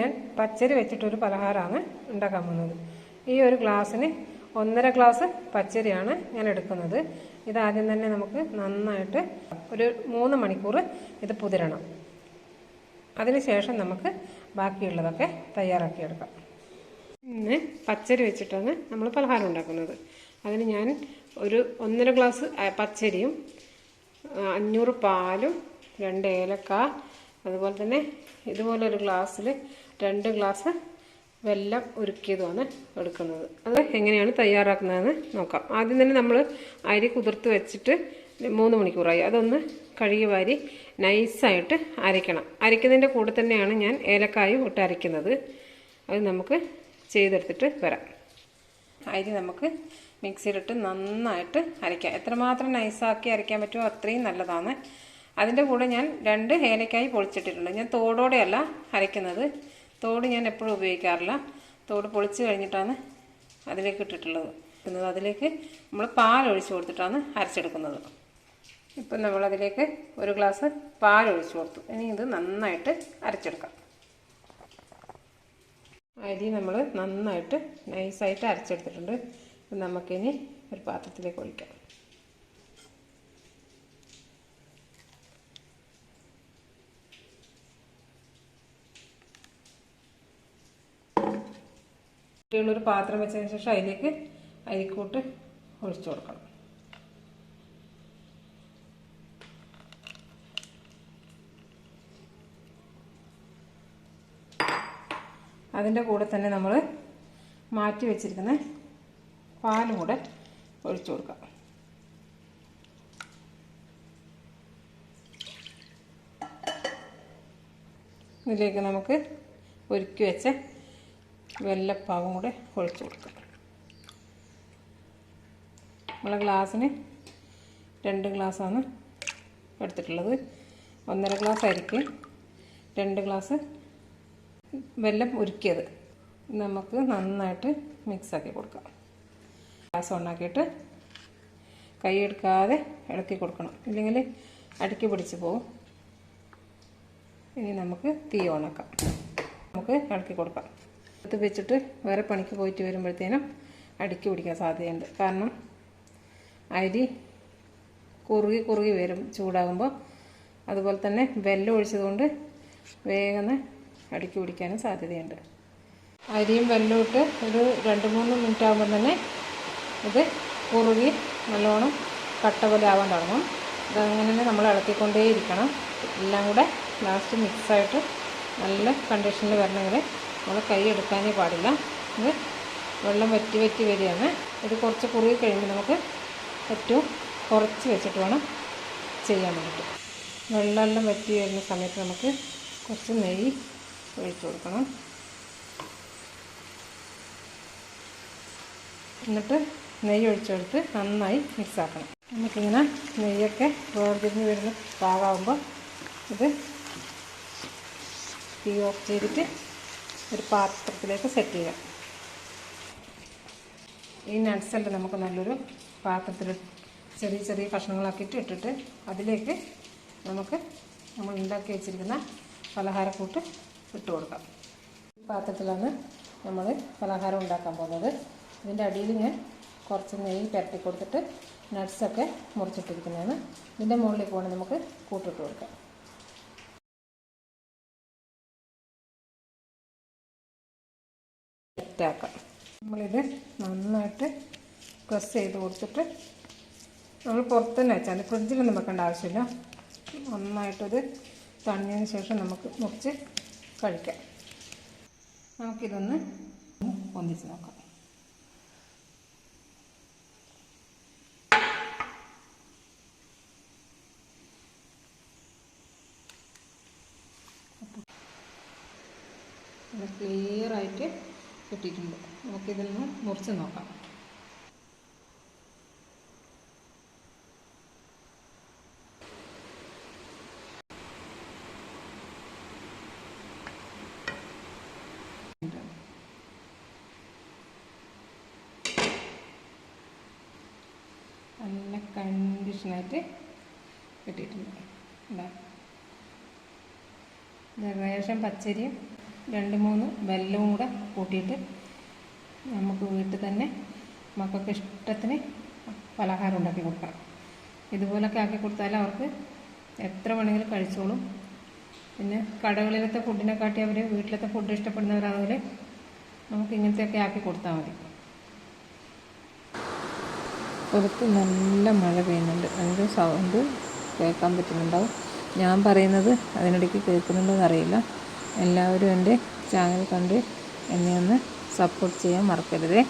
ഞാൻ പച്ചരി വെച്ചിട്ടൊരു പലഹാരമാണ് ഉണ്ടാക്കാൻ പോകുന്നത്. ഈ ഒരു ഗ്ലാസ്സിന് ഒന്നര ഗ്ലാസ് പച്ചരിയാണ് ഞാൻ എടുക്കുന്നത്. ഇതാദ്യം തന്നെ നമുക്ക് നന്നായിട്ട് ഒരു മൂന്ന് മണിക്കൂർ ഇത് പുതിരണം. അതിനുശേഷം നമുക്ക് ബാക്കിയുള്ളതൊക്കെ തയ്യാറാക്കിയെടുക്കാം. പിന്നെ പച്ചരി വെച്ചിട്ടാണ് നമ്മൾ പലഹാരം ഉണ്ടാക്കുന്നത്. അതിന് ഞാൻ ഒരു ഒന്നര ഗ്ലാസ് പച്ചരിയും അഞ്ഞൂറ് പാലും രണ്ട് ഏലക്ക അതുപോലെ തന്നെ ഇതുപോലെ ഒരു ഗ്ലാസ്സിൽ രണ്ട് ഗ്ലാസ് വെല്ലം ഉരുക്കിയതുമാണ് എടുക്കുന്നത്. അത് എങ്ങനെയാണ് തയ്യാറാക്കുന്നതെന്ന് നോക്കാം. ആദ്യം തന്നെ നമ്മൾ അരി കുതിർത്ത് വെച്ചിട്ട് മൂന്ന് മണിക്കൂറായി. അതൊന്ന് കഴുകി വാരി നൈസായിട്ട് അരയ്ക്കണം. അരയ്ക്കുന്നതിന്റെ കൂടെ തന്നെയാണ് ഞാൻ ഏലക്കായും ഇട്ട് അരയ്ക്കുന്നത്. അത് നമുക്ക് ചെയ്തെടുത്തിട്ട് വരാം. അരി നമുക്ക് മിക്സിയിലിട്ട് നന്നായിട്ട് അരയ്ക്കാം. എത്രമാത്രം നൈസാക്കി അരയ്ക്കാൻ പറ്റുമോ അത്രയും നല്ലതാണ്. അതിന്റെ കൂടെ ഞാൻ രണ്ട് ഏലക്കായി പൊളിച്ചിട്ടിട്ടുണ്ട്. ഞാൻ തോടോടെയല്ല അരയ്ക്കുന്നത്. തോട് ഞാൻ എപ്പോഴും ഉപയോഗിക്കാറില്ല. തോട് പൊളിച്ച് കഴിഞ്ഞിട്ടാണ് അതിലേക്ക് ഇട്ടിട്ടുള്ളത്. ഇടുന്നത്. അതിലേക്ക് നമ്മൾ പാൽ ഒഴിച്ച് കൊടുത്തിട്ടാണ് അരച്ചെടുക്കുന്നത്. ഇപ്പം നമ്മളതിലേക്ക് ഒരു ഗ്ലാസ് പാൽ ഒഴിച്ച് കൊടുത്തു. ഇനി ഇത് നന്നായിട്ട് അരച്ചെടുക്കാം. അരി നമ്മൾ നന്നായിട്ട് നൈസായിട്ട് അരച്ചെടുത്തിട്ടുണ്ട്. നമുക്കിനി ഒരു പാത്രത്തിലേക്ക് ഒഴിക്കാം. ഒരു പാത്രം വെച്ചതിന് ശേഷം അതിലേക്ക് അരിക്കൂട്ട് ഒഴിച്ചു കൊടുക്കണം. അതിന്റെ കൂടെ തന്നെ നമ്മൾ മാറ്റി വെച്ചിരിക്കുന്ന പാലും കൂടെ ഒഴിച്ചു കൊടുക്കാം. ഇതിലേക്ക് നമുക്ക് ഒരുക്കി വെച്ച വെല്ലപ്പാവും കൂടെ ഒഴിച്ചു കൊടുക്കാം. നമ്മളെ ഗ്ലാസ്സിന് രണ്ട് ഗ്ലാസ്സാണ് എടുത്തിട്ടുള്ളത്. ഒന്നര ഗ്ലാസ് അരിക്ക് രണ്ട് ഗ്ലാസ് വെല്ലം ഉരുക്കിയത്. നമുക്ക് നന്നായിട്ട് മിക്സാക്കി കൊടുക്കാം. ഗ്യാസ് ഓണാക്കിയിട്ട് കൈ എടുക്കാതെ ഇളക്കി കൊടുക്കണം. ഇല്ലെങ്കിൽ അടുക്കി പിടിച്ച് പോകും. ഇനി നമുക്ക് തീ ഓണാക്കാം നമുക്ക് ഇളക്കി കൊടുക്കാം. എടുത്ത് വെച്ചിട്ട് വേറെ പണിക്ക് പോയിട്ട് വരുമ്പോഴത്തേനും അടുക്കി പിടിക്കാൻ സാധ്യതയുണ്ട്. കാരണം അരി കുറുകി കുറുകി വരും ചൂടാകുമ്പോൾ അതുപോലെ തന്നെ വെല്ലം ഒഴിച്ചതുകൊണ്ട് വേഗം അടുക്കി പിടിക്കാനും സാധ്യതയുണ്ട്. അരിയും വെല്ലവും ഇട്ട് ഒരു രണ്ട് മൂന്ന് മിനിറ്റ് ആകുമ്പോൾ തന്നെ ഇത് കുറുകി നല്ലോണം കട്ട പോലെ ആവാൻ തുടങ്ങും. ഇതങ്ങനെ തന്നെ നമ്മൾ ഇളക്കിക്കൊണ്ടേയിരിക്കണം. എല്ലാം കൂടെ ലാസ്റ്റ് മിക്സായിട്ട് നല്ല കണ്ടീഷനിൽ വരണമെങ്കിൽ നമ്മൾ കൈ എടുക്കാനേ പാടില്ല. ഇത് വെള്ളം വറ്റി വറ്റി വരികയാണ്. ഇത് കുറച്ച് കുറുകി കഴിയുമ്പോൾ നമുക്ക് ഏറ്റവും കുറച്ച് വെച്ചിട്ട് വേണം ചെയ്യാൻ വേണ്ടിയിട്ട്. വെള്ളമെല്ലാം വറ്റി വരുന്ന സമയത്ത് നമുക്ക് കുറച്ച് നെയ്യ് ഒഴിച്ചു കൊടുക്കണം. എന്നിട്ട് നെയ്യ് ഒഴിച്ചെടുത്ത് നന്നായി മിക്സാക്കണം നമുക്കിങ്ങനെ നെയ്യൊക്കെ വേർതിരിഞ്ഞ് വരുന്ന പാകാവുമ്പോൾ ഇത് തീ ഓഫ് ചെയ്തിട്ട് ഒരു പാത്രത്തിലേക്ക് സെറ്റ് ചെയ്യാം. ഈ നട്ട്സെല്ലാം നമുക്ക് നല്ലൊരു പാത്രത്തിൽ ചെറിയ ചെറിയ കഷ്ണങ്ങളാക്കിയിട്ട് ഇട്ടിട്ട് അതിലേക്ക് നമുക്ക് നമ്മൾ ഉണ്ടാക്കി വെച്ചിരിക്കുന്ന പലഹാരക്കൂട്ട് ഇട്ട് കൊടുക്കാം. ഈ പാത്രത്തിലാണ് നമ്മൾ പലഹാരം ഉണ്ടാക്കാൻ പോകുന്നത്. ഇതിന്റെ അടിയിൽ ഞാൻ കുറച്ച് നെയ്യ് പുരട്ടി കൊടുത്തിട്ട് നട്ട്സൊക്കെ മുറിച്ചിട്ടിരിക്കുന്നതാണ്. ഇതിന്റെ മുകളിലേക്ക് വേണം നമുക്ക് കൂട്ടിട്ട് കൊടുക്കാം. സെറ്റാക്കാം നമ്മളിത് നന്നായിട്ട് പ്രസ് ചെയ്ത് കൊടുത്തിട്ട് നമ്മൾ പുറത്ത് തന്നെ വെച്ചാൽ ഫ്രിഡ്ജിലൊന്നും വെക്കേണ്ട ആവശ്യമില്ല. നന്നായിട്ടത് തണിഞ്ഞതിന് ശേഷം നമുക്ക് മുറിച്ച് കഴിക്കാം. നമുക്കിതൊന്ന് ഒന്നിച്ച് നോക്കാം. ക്ലിയർ ആയിട്ട് കിട്ടിയിട്ടുണ്ട്. നമുക്കിതിൽ നിന്ന് മുറിച്ച് നോക്കാം. നല്ല കണ്ടീഷനായിട്ട് കിട്ടിയിട്ടുണ്ട്. എന്താ റേഷൻ പച്ചരിയും രണ്ട് മൂന്ന് വെല്ലവും കൂടെ കൂട്ടിയിട്ട് നമുക്ക് വീട്ടിൽ തന്നെ മക്കൾക്ക് ഇഷ്ടത്തിന് പലഹാരം ഉണ്ടാക്കി കൊടുക്കണം. ഇതുപോലൊക്കെ ആക്കി കൊടുത്താൽ അവർക്ക് എത്ര വേണമെങ്കിലും കഴിച്ചോളും. പിന്നെ കടകളിലത്തെ ഫുഡിനെ കാട്ടി അവർ വീട്ടിലത്തെ ഫുഡ് ഇഷ്ടപ്പെടുന്നവരാണെങ്കിൽ നമുക്ക് ഇങ്ങനത്തെയൊക്കെ ആക്കി കൊടുത്താൽ മതി. പുറത്ത് നല്ല മഴ പെയ്യുന്നുണ്ട്. അതിന്റെ സൗണ്ട് കേൾക്കാൻ പറ്റുന്നുണ്ടാവും? ഞാൻ പറയുന്നത് അതിനിടയ്ക്ക് കേൾക്കുന്നുണ്ടോ എന്നറിയില്ല എല്ലാവരും എന്റെ ചാനൽ കണ്ട് എന്നെ ഒന്ന് സപ്പോർട്ട് ചെയ്യാൻ മറക്കരുതേ.